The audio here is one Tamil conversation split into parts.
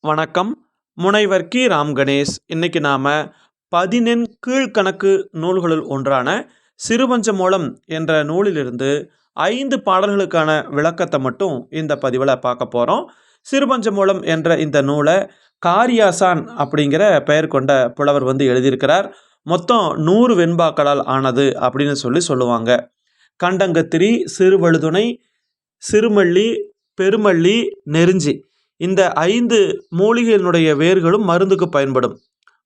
வணக்கம். முனைவர் கி. ராம் கணேஷ் இன்னைக்கு நாம் பதினெண் கீழ்கணக்கு நூல்களுள் ஒன்றான சிறுபஞ்சமூலம் என்ற நூலிலிருந்து ஐந்து பாடல்களுக்கான விளக்கத்தை மட்டும் இந்த பதிவில் பார்க்க போகிறோம் சிறுபஞ்சமூலம் என்ற இந்த நூலை காரியாசான் அப்படிங்கிற பெயர் கொண்ட புலவர் வந்து எழுதியிருக்கிறார். மொத்தம் நூறு வெண்பாக்களால் ஆனது அப்படின்னு சொல்லி சொல்லுவாங்க. கண்டங்கத்திரி சிறுவழுதுணை சிறுமல்லி பெருமல்லி நெருஞ்சி. இந்த ஐந்து மூலிகையினுடைய வேர்களும் மருந்துக்கு பயன்படும்.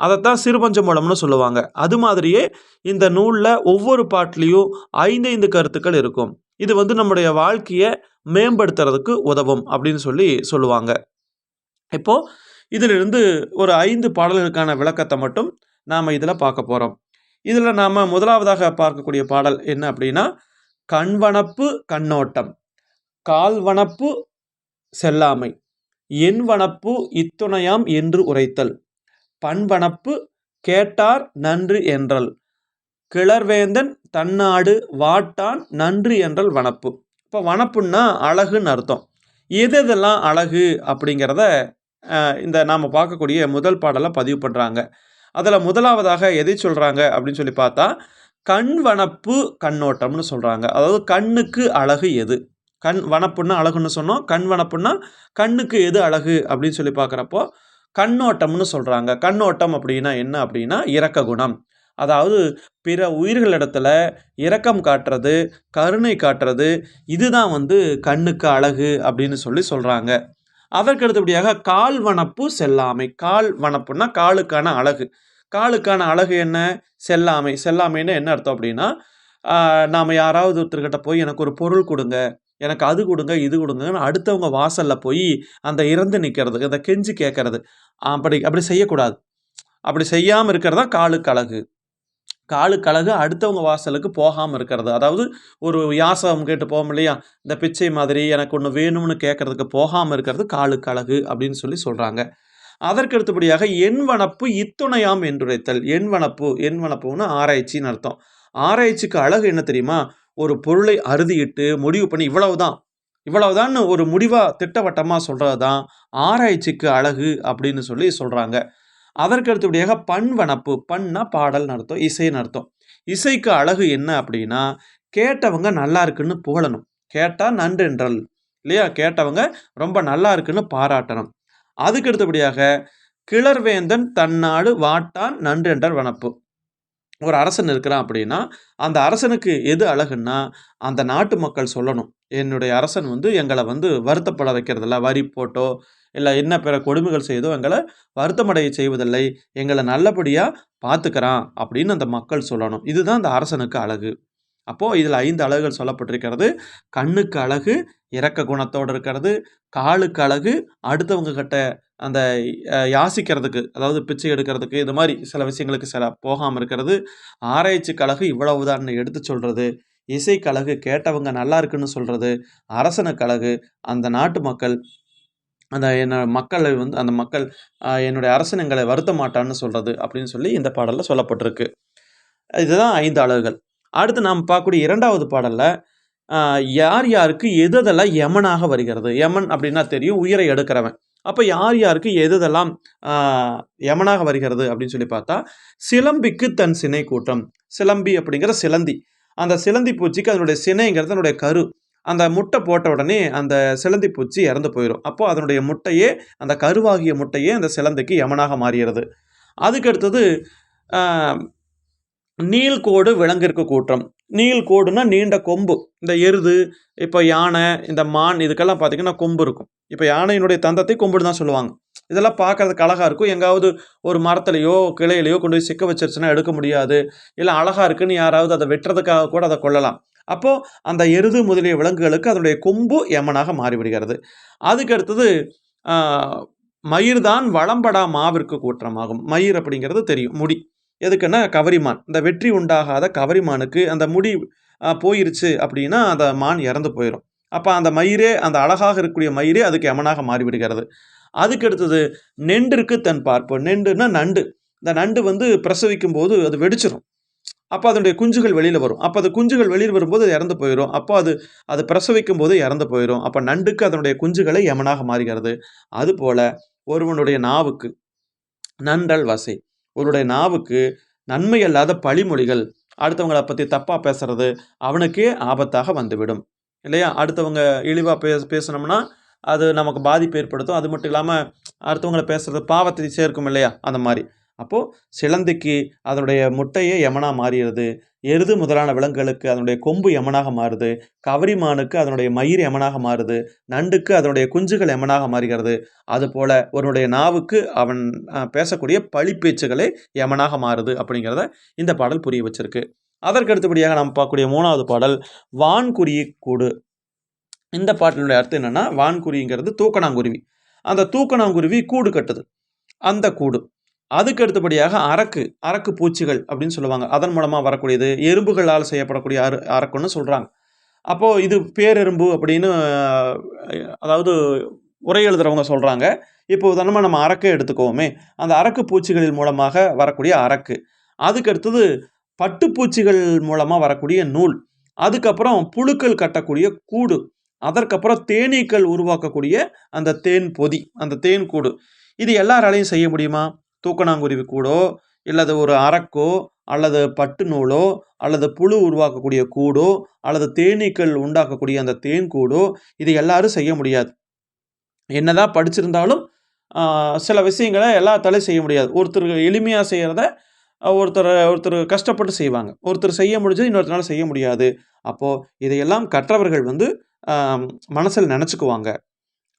அதைத்தான் சிறுபஞ்சமூலம்னு சொல்லுவாங்க. அது மாதிரியே இந்த நூலில் ஒவ்வொரு பாட்டிலையும் ஐந்தைந்து கருத்துக்கள் இருக்கும். இது வந்து நம்முடைய வாழ்க்கையை மேம்படுத்துறதுக்கு உதவும் அப்படின்னு சொல்லி சொல்லுவாங்க. இப்போது இதிலிருந்து ஒரு ஐந்து பாடல்களுக்கான விளக்கத்தை மட்டும் நாம் இதில் பார்க்க போகிறோம் இதில் நாம் முதலாவதாக பார்க்கக்கூடிய பாடல் என்ன அப்படின்னா கண்வனப்பு கண்ணோட்டம். கால்வனப்பு செல்லாமை. என்வனப்பு இத்துணையாம் என்று உரைத்தல். பண்பனப்பு கேட்டார் நன்று என்றல். கிளர்வேந்தன் தன்னாடு வாட்டான் நன்று என்றல் வனப்பு. இப்போ வனப்புன்னா அழகுன்னு அர்த்தம். எது எதெல்லாம் அழகு அப்படிங்கிறத இந்த நாம் பார்க்கக்கூடிய முதல் பாடலை பதிவு பண்ணுறாங்க அதில் முதலாவதாக எதை சொல்கிறாங்க அப்படின்னு சொல்லி பார்த்தா கண் வனப்பு கண்ணோட்டம்னு சொல்கிறாங்க அதாவது கண்ணுக்கு அழகு எது? கண் வனப்புன்னா அழகுன்னு சொன்னோம். கண் வனப்புன்னா கண்ணுக்கு எது அழகு அப்படின்னு சொல்லி பார்க்குறப்போ கண்ணோட்டம்னு சொல்கிறாங்க கண்ணோட்டம் அப்படின்னா என்ன அப்படின்னா இரக்க குணம். அதாவது பிற உயிர்களிடத்துல இரக்கம் காட்டுறது கருணை காட்டுறது இதுதான் வந்து கண்ணுக்கு அழகு அப்படின்னு சொல்லி சொல்கிறாங்க அதற்கு அடுத்தபடியாக கால் வனப்பு செல்லாமை. கால் வனப்புன்னா காலுக்கான அழகு. காலுக்கான அழகு என்ன? செல்லாமை. செல்லாமைன்னு என்ன அர்த்தம் அப்படின்னா நாம் யாராவது ஒருத்தர்கிட்ட போய் எனக்கு ஒரு பொருள் கொடுங்க. எனக்கு அது கொடுங்க இது கொடுங்கன்னு அடுத்தவங்க வாசலில் போய் அந்த இறந்து நிற்கிறது அந்த கெஞ்சி கேட்கறது அப்படி அப்படி செய்யக்கூடாது. அப்படி செய்யாமல் இருக்கிறது தான் காலுக்கு அழகு காலுக்கு அழகு அடுத்தவங்க வாசலுக்கு போகாமல் இருக்கிறது. அதாவது ஒரு யாசகம் கேட்டு போகும் இல்லையா? இந்த பிச்சை மாதிரி எனக்கு ஒன்று வேணும்னு கேட்கறதுக்கு போகாமல் இருக்கிறது காலுக்கு அழகு அப்படின்னு சொல்லி சொல்கிறாங்க அதற்கு அடுத்தபடியாக என் வனப்பு இத்துணையாம் என்றுரைத்தல். என் வனப்பு என் வனப்புன்னு ஆராய்ச்சின்னு அர்த்தம். ஆராய்ச்சிக்கு அழகு என்ன தெரியுமா? ஒரு பொருளை அறுதியிட்டு முடிவு பண்ணி இவ்வளவுதான் இவ்வளவுதான்னு ஒரு முடிவாக திட்டவட்டமாக சொல்கிறது தான் ஆராய்ச்சிக்கு அழகு அப்படின்னு சொல்லி சொல்கிறாங்க அதற்கு அடுத்தபடியாக பண்வனப்பு பண்ணா பாடல் நடத்தும் இசைன்னு அர்த்தம் இசைக்கு அழகு என்ன அப்படின்னா கேட்டவங்க நல்லா இருக்குன்னு புகழணும். கேட்டால் நன்றென்றல் இல்லையா? கேட்டவங்க ரொம்ப நல்லா இருக்குன்னு பாராட்டணும். அதுக்கு அடுத்தபடியாக கிளர்வேந்தன் தன்னாடு வாட்டான் நன்றென்றல் வனப்பு. ஒரு அரசன் இருக்கிறான் அப்படின்னா அந்த அரசனுக்கு எது அழகுன்னா அந்த நாட்டு மக்கள் சொல்லணும். என்னுடைய அரசன் வந்து எங்களை வந்து வருத்தப்பட வைக்கிறதில்ல வரி போட்டோ இல்லை என்ன பிற கொடுமைகள் செய்தோ எங்களை வருத்தமடைய செய்வதில்லை எங்களை நல்லபடியாக பார்த்துக்கிறான் அப்படின்னு அந்த மக்கள் சொல்லணும். இதுதான் அந்த அரசனுக்கு அழகு. அப்போது இதில் ஐந்து அழகுகள் சொல்லப்பட்டிருக்கிறது. கண்ணுக்கு அழகு இரக்க குணத்தோடு இருக்கிறது. காலுக்கு அழகு அடுத்தவங்க கிட்ட அந்த யாசிக்கிறதுக்கு அதாவது பிச்சை எடுக்கிறதுக்கு இது மாதிரி சில விஷயங்களுக்கு சில போகாமல் இருக்கிறது. ஆராய்ச்சி கழகு இவ்வளவு தான் எடுத்து சொல்கிறது இசை கழகு கேட்டவங்க நல்லா இருக்குன்னு சொல்கிறது அரசன கழகு அந்த நாட்டு மக்கள் அந்த என்ன மக்களை வந்து அந்த மக்கள் என்னுடைய அரசன் எங்களை வருத்த மாட்டான்னு சொல்கிறது அப்படின்னு சொல்லி இந்த பாடலில் சொல்லப்பட்டிருக்கு. இதுதான் ஐந்து அழகுகள் அடுத்து நாம் பார்க்கக்கூடிய இரண்டாவது பாடலில் யார் யாருக்கு எது எதெல்லாம் யமனாக வருகிறது? யமன் அப்படின்னா தெரியும் உயிரை எடுக்கிறவன். அப்போ யார் யாருக்கு எது எதெல்லாம் யமனாக வருகிறது அப்படின்னு சொல்லி பார்த்தா சிலம்பிக்கு தன் சினை கூட்டம். சிலம்பி அப்படிங்கிற சிலந்தி. அந்த சிலந்தி பூச்சிக்கு அதனுடைய சினைங்கிறது அதனுடைய கரு. அந்த முட்டை போட்ட உடனே அந்த சிலந்தி பூச்சி இறந்து போயிடும் அப்போ அதனுடைய முட்டையே அந்த கருவாகிய முட்டையே அந்த சிலந்திக்கு யமனாக மாறுகிறது அதுக்கு அடுத்தது நீள்கோடு விலங்கிற்கு கூட்டம் நீள்கோடுனா நீண்ட கொம்பு. இந்த எருது இப்போ யானை இந்த மான் இதுக்கெல்லாம் பார்த்தீங்கன்னா கொம்பு இருக்கும். இப்போ யானையினுடைய தந்தத்தை கொம்புன்னு தான் சொல்லுவாங்க. இதெல்லாம் பார்க்கறதுக்கு அழகாக இருக்கும். எங்காவது ஒரு மரத்துலையோ கிளையிலையோ கொண்டு போய் சிக்க வச்சிருச்சுன்னா எடுக்க முடியாது. இல்லை அழகாக இருக்குன்னு யாராவது அதை வெட்டுறதுக்காக கூட அதை கொள்ளலாம் அப்போது அந்த எருது முதலிய விலங்குகளுக்கு அதனுடைய கொம்பு எமனாக மாறிவிடுகிறது. அதுக்கு அடுத்தது மயிர் தான் வளம்படா மாவிற்கு கூற்றமாகும். மயிர் அப்படிங்கிறது தெரியும். முடி. எதுக்குன்னா கவரிமான். இந்த வெற்றி உண்டாகாத கவரிமானுக்கு அந்த முடி போயிருச்சு அப்படின்னா அந்த மான் இறந்து போயிடும் அப்போ அந்த மயிரே அந்த அழகாக இருக்கக்கூடிய மயிரே அதுக்கு யமனாக மாறிவிடுகிறது. அதுக்கு அடுத்தது நெண்டிற்கு தன் பார்ப்பு. நெண்டுன்னா நண்டு. இந்த நண்டு வந்து பிரசவிக்கும் போது அது வெடிச்சிடும் அப்போ அதனுடைய குஞ்சுகள் வெளியில் வரும். அப்போ அது குஞ்சுகள் வெளியில் வரும்போது அது இறந்து போயிடும் அப்போ அது அது பிரசவிக்கும் போது இறந்து போயிடும் அப்போ நண்டுக்கு அதனுடைய குஞ்சுகளை யமனாக மாறுகிறது. அதுபோல ஒருவனுடைய நாவுக்கு நன்றல் வசை. உங்களுடைய நாவுக்கு நன்மை அல்லாத பழிமொழிகள் அடுத்தவங்களை பற்றி தப்பாக பேசுறது அவனுக்கே ஆபத்தாக வந்துவிடும். இல்லையா? அடுத்தவங்க இழிவாக பே பேசினோம்னா அது நமக்கு பாதிப்பு ஏற்படுத்தும். அது மட்டும் இல்லாமல் அடுத்தவங்களை பேசுறது பாவத்தை சேர்க்கும் இல்லையா? அந்த மாதிரி. அப்போது சிலந்திக்கு அதனுடைய முட்டையே யமனாக மாறிடுது எருது முதலான விலங்குகளுக்கு அதனுடைய கொம்பு யமனாக மாறுது. கவரிமானுக்கு அதனுடைய மயிர் யமனாக மாறுது. நண்டுக்கு அதனுடைய குஞ்சுகள் யமனாக மாறுகிறது. அதுபோல் ஒருவனுடைய நாவுக்கு அவன் பேசக்கூடிய பேசக்கூடிய பழிப்பேச்சுகளே யமனாக மாறுது அப்படிங்கிறத இந்த பாடல் புரிய வச்சிருக்கு. அதற்கு அடுத்தபடியாக நாம் பார்க்கக்கூடிய மூணாவது பாடல் வான்குருவி கூடு. இந்த பாட்டினுடைய அர்த்தம் என்னென்னா வான்குருவிங்கிறது தூக்கணாங்குருவி. அந்த தூக்கணாங்குருவி கூடு கட்டுது. அந்த கூடு. அதுக்கு அடுத்தபடியாக அரக்கு அரக்கு பூச்சிகள் அப்படின்னு சொல்லுவாங்க. அதன் மூலமாக வரக்கூடியது எறும்புகளால் செய்யப்படக்கூடிய அரு அரக்குன்னு சொல்கிறாங்க அப்போது இது பேரெறும்பு அப்படின்னு அதாவது உரை எழுதுறவங்க சொல்கிறாங்க இப்போ உதாரணமாக நம்ம அரக்கை எடுத்துக்கோமே. அந்த அரக்கு பூச்சிகளின் மூலமாக வரக்கூடிய அரக்கு. அதுக்கு அடுத்தது பட்டுப்பூச்சிகள் மூலமாக வரக்கூடிய நூல். அதுக்கப்புறம் புழுக்கள் கட்டக்கூடிய கூடு. அதற்கப்புறம் தேனீக்கள் உருவாக்கக்கூடிய அந்த தேன் பொதி அந்த தேன் கூடு. இது எல்லாராலையும் செய்ய முடியுமா? தூக்கணாங்குருவி கூடோ இல்லது ஒரு அரக்கோ அல்லது பட்டு நூலோ அல்லது புழு உருவாக்கக்கூடிய கூடோ அல்லது தேனீக்கள் உண்டாக்கக்கூடிய அந்த தேன் கூடோ இது எல்லாரும் செய்ய முடியாது. என்னதான் படிச்சிருந்தாலும் சில விஷயங்களை எல்லாத்தாலையும் செய்ய முடியாது. ஒருத்தர் எளிமையாக செய்கிறத ஒருத்தர் ஒருத்தர் கஷ்டப்பட்டு செய்வாங்க. ஒருத்தர் செய்ய முடிஞ்சது இன்னொருத்தனால செய்ய முடியாது. அப்போது இதையெல்லாம் கற்றவர்கள் வந்து மனசில் நினச்சிக்குவாங்க.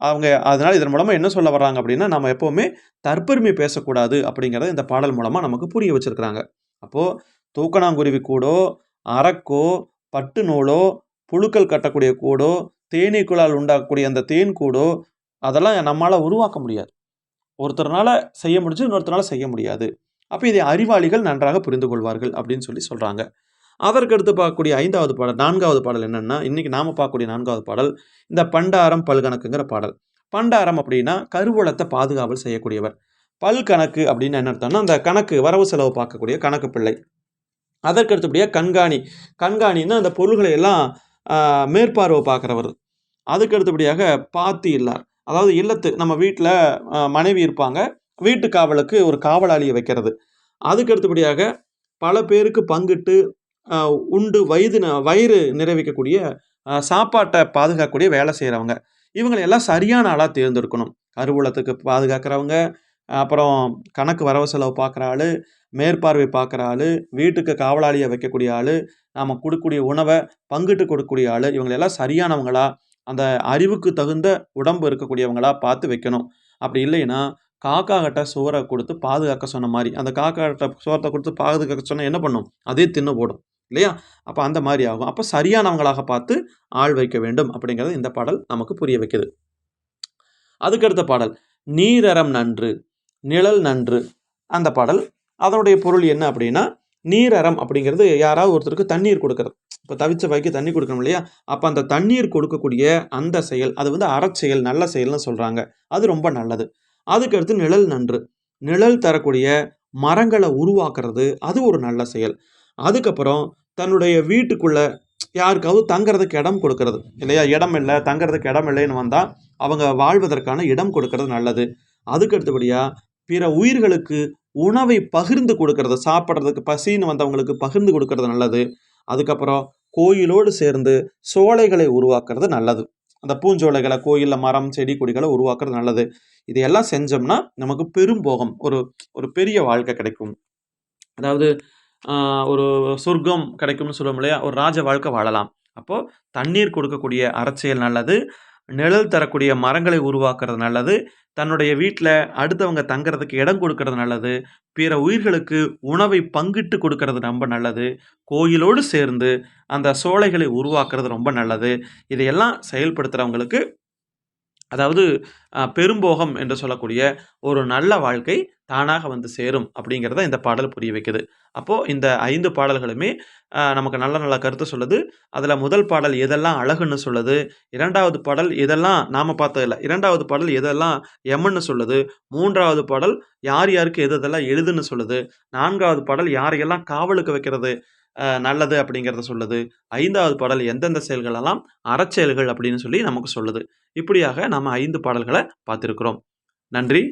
அவங்க அதனால் இதன் மூலமாக என்ன சொல்ல வர்றாங்க அப்படின்னா நம்ம எப்போவுமே தற்பெருமை பேசக்கூடாது அப்படிங்கிறத இந்த பாடல் மூலமாக நமக்கு புரிய வச்சுருக்கிறாங்க. அப்போது தூக்கணாங்குருவி கூடோ அரக்கோ பட்டு நூலோ புழுக்கள் கட்டக்கூடிய கூடோ தேனீக்குழால் உண்டாக்கக்கூடிய அந்த தேன் கூடோ அதெல்லாம் நம்மளால் உருவாக்க முடியாது. ஒருத்தர்னால செய்ய முடிஞ்சு இன்னொருத்தரால் செய்ய முடியாது. அப்போ இதை அறிவாளிகள் நன்றாக புரிந்து கொள்வார்கள் அப்படின்னு சொல்லி சொல்கிறாங்க அதற்கு அடுத்து பார்க்கக்கூடிய ஐந்தாவது பாடல் நான்காவது பாடல் என்னென்னா இன்றைக்கி நாம் பார்க்கக்கூடிய நான்காவது பாடல் இந்த பண்டாரம் பல்கணக்குங்கிற பாடல். பண்டாரம் அப்படின்னா கருவூலத்தை பாதுகாவல் செய்யக்கூடியவர். பல்கணக்கு அப்படின்னு என்ன அர்த்தம்னா அந்த கணக்கு வரவு செலவு பார்க்கக்கூடிய கணக்கு பிள்ளை. அதற்கு அடுத்தபடியாக கண்காணி. கண்காணின்னா அந்த பொருள்களை எல்லாம் மேற்பார்வை பார்க்குறவர். அதுக்கு அடுத்தபடியாக பாத்தி இல்லார். அதாவது இல்லத்து நம்ம வீட்டில் மனைவி இருப்பாங்க. வீட்டு காவலுக்கு ஒரு காவலாளியை வைக்கிறது. அதுக்கு அடுத்தபடியாக பல பேருக்கு பங்கிட்டு உண்டு வயது வயிறு நிறைவிக்கக்கூடிய சாப்பாட்டை பாதுகாக்கக்கூடிய வேலை செய்கிறவங்க இவங்களை எல்லாம் சரியான ஆளாக தேர்ந்தெடுக்கணும். கருவூலத்துக்கு பாதுகாக்கிறவங்க அப்புறம் கணக்கு வரவு செலவு பார்க்குற ஆள் மேற்பார்வை பார்க்குற ஆள் வீட்டுக்கு காவலாளியை வைக்கக்கூடிய ஆள் நாம் கொடுக்கக்கூடிய உணவை பங்கிட்டு கொடுக்கக்கூடிய ஆள் இவங்களெல்லாம் சரியானவங்களா அந்த அறிவுக்கு தகுந்த உடம்பு இருக்கக்கூடியவங்களா பார்த்து வைக்கணும். அப்படி இல்லைன்னா காக்கா சுவரை சோறை கொடுத்து பாதுகாக்க சொன்ன மாதிரி அந்த காக்கா சுவரத்தை கொடுத்து பாதுகாக்க சொன்னால் என்ன பண்ணும்? அதே தின்னு போடும். இல்லையா? அப்போ அந்த மாதிரி ஆகும். அப்போ சரியானவங்களாக பார்த்து ஆள் வைக்க வேண்டும் அப்படிங்கிறது இந்த பாடல் நமக்கு புரிய வைக்குது. அதுக்கடுத்த பாடல் நீரறம் நன்று நிழல் நன்று. அந்த பாடல் அதனுடைய பொருள் என்ன அப்படின்னா நீரறம் அப்படிங்கிறது யாராவது ஒருத்தருக்கு தண்ணீர் கொடுக்கறது. இப்போ தவிச்ச வாய்க்கு தண்ணி கொடுக்கணும் இல்லையா? அப்போ அந்த தண்ணீர் கொடுக்கக்கூடிய அந்த செயல் அது வந்து அறச்செயல் நல்ல செயல்னு சொல்கிறாங்க அது ரொம்ப நல்லது. அதுக்கடுத்து நிழல் நன்று. நிழல் தரக்கூடிய மரங்களை உருவாக்குறது அது ஒரு நல்ல செயல். அதுக்கப்புறம் தன்னுடைய வீட்டுக்குள்ள யாருக்காவது தங்குறதுக்கு இடம் கொடுக்கறது. இல்லையா? இடம் இல்லை தங்குறதுக்கு இடம் இல்லைன்னு வந்தால் அவங்க வாழ்வதற்கான இடம் கொடுக்கறது நல்லது. அதுக்கு அடுத்தபடியாக பிற உயிர்களுக்கு உணவை பகிர்ந்து கொடுக்கறது சாப்பிட்றதுக்கு பசின்னு வந்தவங்களுக்கு பகிர்ந்து கொடுக்கறது நல்லது. அதுக்கப்புறம் கோயிலோடு சேர்ந்து சோலைகளை உருவாக்குறது நல்லது. அந்த பூஞ்சோலைகளை கோயிலில் மரம் செடி கொடிகளை உருவாக்குறது நல்லது. இதையெல்லாம் செஞ்சோம்னா நமக்கு பெரும் போகம் ஒரு ஒரு பெரிய வாழ்க்கை கிடைக்கும். அதாவது ஒரு சொர்க்கம் கிடைக்கும்னு சொல்லுவோம் இல்லையா? ஒரு ராஜ வாழ்க்கை வாழலாம். அப்போது தண்ணீர் கொடுக்கக்கூடிய அறச்செயல் நல்லது. நிழல் தரக்கூடிய மரங்களை உருவாக்குறது நல்லது. தன்னுடைய வீட்டில் அடுத்தவங்க தங்குறதுக்கு இடம் கொடுக்கறது நல்லது. பிற உயிர்களுக்கு உணவை பங்கிட்டு கொடுக்கறது ரொம்ப நல்லது. கோயிலோடு சேர்ந்து அந்த சோலைகளை உருவாக்குறது ரொம்ப நல்லது. இதையெல்லாம் செயல்படுத்துகிறவங்களுக்கு அதாவது பெரும்போகம் என்று சொல்லக்கூடிய ஒரு நல்ல வாழ்க்கை தானாக வந்து சேரும் அப்படிங்கிறத இந்த பாடல் புரிய வைக்குது. அப்போது இந்த ஐந்து பாடல்களுமே நமக்கு நல்ல நல்ல கருத்து சொல்லுது. அதில் முதல் பாடல் எதெல்லாம் அழகுன்னு சொல்லுது இரண்டாவது பாடல் எதெல்லாம் நாம் பார்த்ததில்ல இரண்டாவது பாடல் எதெல்லாம் எம்முன்னு சொல்லுது மூன்றாவது பாடல் யார் யாருக்கு எது எதெல்லாம் எழுதுன்னு சொல்லுது நான்காவது பாடல் யாரையெல்லாம் காவலுக்கு வைக்கிறது நல்லது அப்படிங்கிறத சொல்லுது. ஐந்தாவது பாடல் எந்தெந்த செயல்களெல்லாம் அறச்செயல்கள் அப்படின்னு சொல்லி நமக்கு சொல்லுது. இப்படியாக நம்ம ஐந்து பாடல்களை பார்த்துருக்குறோம். நன்றி.